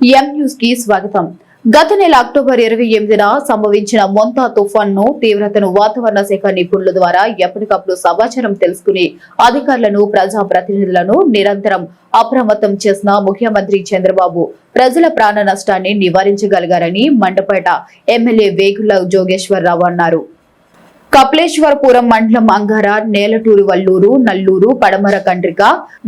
ఎం న్యూస్కి స్వాగతం. గత నెల అక్టోబర్ ఇరవై ఎనిమిదిన సంభవించిన మొంతా తుఫాన్ను తీవ్రతను వాతావరణ శాఖ నిపుణుల ద్వారా ఎప్పటికప్పుడు సమాచారం తెలుసుకుని అధికారులను ప్రజా ప్రతినిధులను నిరంతరం అప్రమత్తం చేసిన ముఖ్యమంత్రి చంద్రబాబు ప్రజల ప్రాణ నష్టాన్ని నివారించగలిగారని మండపేట ఎమ్మెల్యే వేగుల జోగేశ్వరరావు అన్నారు. కపిలేశ్వరపురం మండలం అంగార నేలటూరు వల్లూరు నల్లూరు పడమర కండ్రిక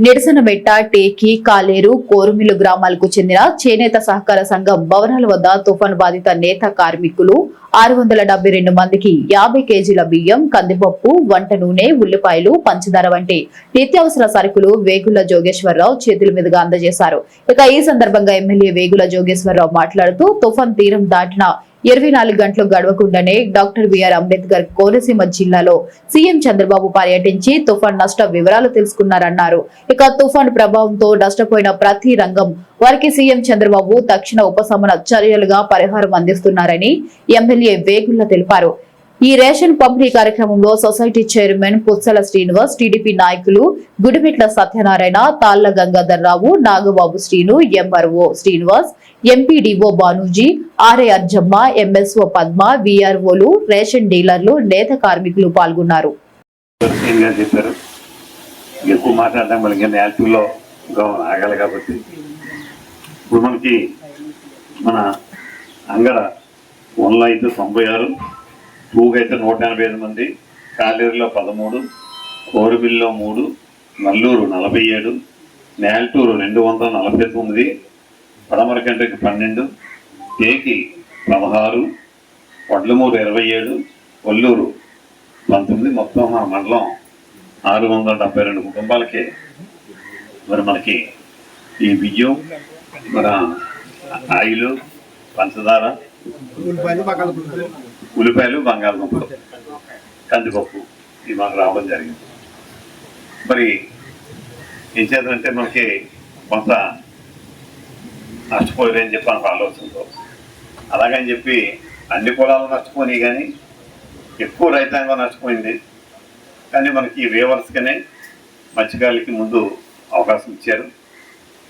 నిరసనమెట్ట టేకి కాలేరు కోరుమిల్లు గ్రామాలకు చెందిన చేనేత సహకార సంఘం భవనాల వద్ద తుఫాను బాధిత నేత కార్మికులు ఆరు వందల డెబ్బై రెండు మందికి యాభై కేజీల బియ్యం కందిపప్పు వంట నూనె ఉల్లిపాయలు పంచదార వంటి నిత్యావసర సరుకులు వేగుల జోగేశ్వరరావు చేతుల మీదుగా అందజేశారు. ఇక ఈ సందర్భంగా ఎమ్మెల్యే వేగుల జోగేశ్వరరావు మాట్లాడుతూ తుఫాన్ తీరం దాటిన ఇరవై నాలుగు గంటలు గడవకుండానే డాక్టర్ బిఆర్ అంబేద్కర్ కోనసీమ జిల్లాలో సీఎం చంద్రబాబు పర్యటించి తుఫాన్ నష్ట వివరాలు తెలుసుకున్నారన్నారు. ఇక తుఫాన్ ప్రభావంతో నష్టపోయిన ప్రతి రంగం వారికి సీఎం చంద్రబాబు తక్షణ ఉపశమన చర్యలుగా పరిహారం అందిస్తున్నారని ఎమ్మెల్యే వేగుల్లా తెలిపారు. ఈ రేషన్ పంపిణీ కార్యక్రమంలో society chairman Putsala Srinivas TDP నాయకులు Gudimitla Satyanarayana Talla Gangadhar Rao Nagababu Srinu MRO Srinivas MPDO Bhanuji RA Arjamma MSO Padma విఆర్ఓలు ration డీలర్లు నేత కార్మికులు పాల్గొన్నారు. మన అంగడ వన్లో అయితే తొంభై ఆరు టూకి అయితే నూట ఎనభై ఐదు మంది కాలేరులో పదమూడు కోరుబిల్లో మూడు నల్లూరు నలభై ఏడు నేల్టూరు రెండు వందల నలభై తొమ్మిది పడమరకండ్రికి పన్నెండు తేకి పదహారు వడ్లమూరు ఇరవై ఏడు కొల్లూరు పంతొమ్మిది మొత్తం మన మండలం ఆరు వందల డెబ్బై రెండు కుటుంబాలకి. మరి మనకి ఈ బియ్యం మన ఆయిలు పంచదార ఉల్లిపాయలు బంగాళదుంపలు కందిపప్పు ఇవి మనకు రావడం జరిగింది. మరి ఏం చేద్దంటే మనకి కొంత నష్టపోయారని చెప్పి మనకు ఆలోచనతో అలాగని చెప్పి అన్ని పొలాలు నష్టపోయినాయి కానీ ఎక్కువ రైతాంగం నష్టపోయింది. కానీ మనకి వేవర్స్గానే మత్స్యకారులకి ముందు అవకాశం ఇచ్చారు.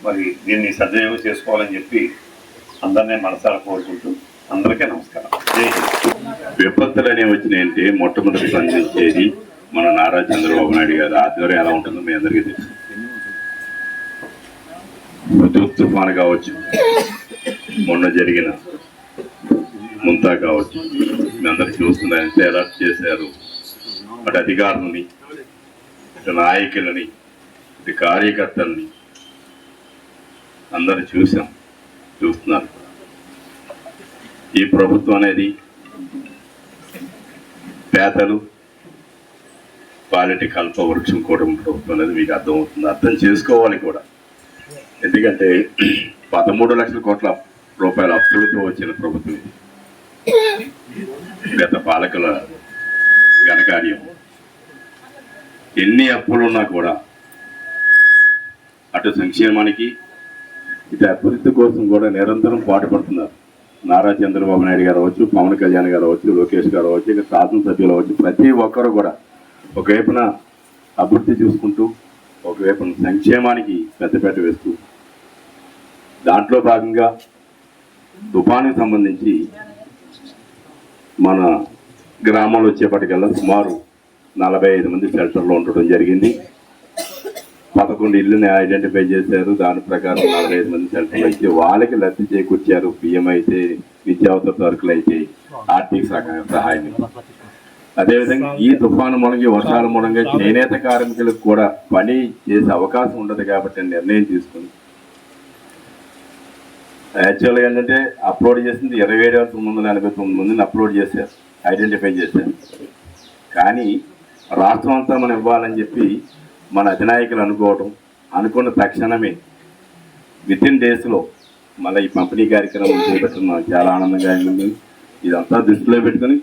మరి దీన్ని సద్వినియోగం చేసుకోవాలని చెప్పి అందరినీ మనసారా కోరుకుంటూ అందరికీ నమస్కారం. జై హింద్. విపత్తులు అనేవి వచ్చినాయంటే మొట్టమొదటి స్పందించేది మన నారా చంద్రబాబు నాయుడు గారు. ఆధ్వర్యం ఎలా ఉంటుందో మీ అందరికీ తెలుసు. హుదూద్ తుఫాను కావచ్చు మొన్న జరిగిన ముంతా కావచ్చు మీ అందరికీ చూస్తున్నారు ఎంత అలర్ట్ చేశారు? అటు అధికారులని ఇటు నాయకులని ఇటు కార్యకర్తలని అందరు చూసాం చూస్తున్నారు. ఈ ప్రభుత్వం అనేది పేదలు క్వాలిటీ కల్పవృక్షం కూడా ప్రభుత్వం అనేది మీకు అర్థమవుతుంది. అర్థం చేసుకోవాలి కూడా. ఎందుకంటే పదమూడు లక్షల కోట్ల రూపాయల అప్పులతో వచ్చిన ప్రభుత్వం గత పాలకుల ఘనకార్యం. ఎన్ని అప్పులున్నా కూడా అటు సంక్షేమానికి ఇటు అభివృద్ధి కోసం కూడా నిరంతరం పాటుపడుతున్నారు. నారా చంద్రబాబు నాయుడు గారు అవ్వచ్చు పవన్ కళ్యాణ్ గారు అవ్వచ్చు లోకేష్ గారు అవ్వచ్చు ఇక శాసనసభ్యులు అవ్వచ్చు ప్రతి ఒక్కరు కూడా ఒకవైపున అభివృద్ధి చూసుకుంటూ ఒకవైపున సంక్షేమానికి పెద్దపేట వేస్తూ దాంట్లో భాగంగా తుఫానికి సంబంధించి మన గ్రామంలో వచ్చేపటికల్లా సుమారు నలభై ఐదు మంది షెల్టర్లో ఉండడం జరిగింది. పదకొండు ఇల్లుని ఐడెంటిఫై చేశారు. దాని ప్రకారం నలభై ఐదు మంది షెల్టర్లు అయితే వాళ్ళకి లబ్ధి చేకూర్చారు. బియ్యం అయితే నిత్యావసర సరుకులు అయితే ఆర్థిక సహ- సహాయం. అదేవిధంగా ఈ తుఫాను మూలంగా వర్షాల మూలంగా చేనేత కార్మికులకు కూడా పని చేసే అవకాశం ఉండదు కాబట్టి నిర్ణయం తీసుకుని యాక్చువల్గా ఏంటంటే అప్లోడ్ చేసింది ఇరవై ఏడు వేల తొమ్మిది వందల ఎనభై తొమ్మిది మందిని అప్లోడ్ చేశారు. ఐడెంటిఫై చేశారు. కానీ రాష్ట్రం అంతా మనం ఇవ్వాలని చెప్పి మన అధినాయకులు అనుకోవడం అనుకున్న తక్షణమే విత్ ఇన్ డేస్లో మళ్ళీ ఈ పంపిణీ కార్యక్రమం చేపట్టడం చాలా ఆనందంగా ఉంది. ఇదంతా దృష్టిలో పెట్టుకుని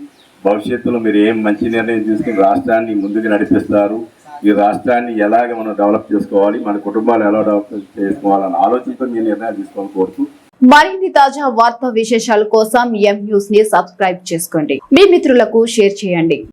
భవిష్యత్తులో మీరు ఏం మంచి నిర్ణయం తీసుకుని రాష్ట్రాన్ని ముందుకు నడిపిస్తారు ఈ రాష్ట్రాన్ని ఎలాగ మనం డెవలప్ చేసుకోవాలి మన కుటుంబాలు ఎలా డెవలప్ చేసుకోవాలని ఆలోచించడం మీ నిర్ణయాలు తీసుకోవాలని కోరుతూ మరిన్ని తాజా వార్తా విశేషాల కోసం ఎం న్యూస్ని సబ్స్క్రైబ్ చేసుకోండి. మీ మిత్రులకు షేర్ చేయండి.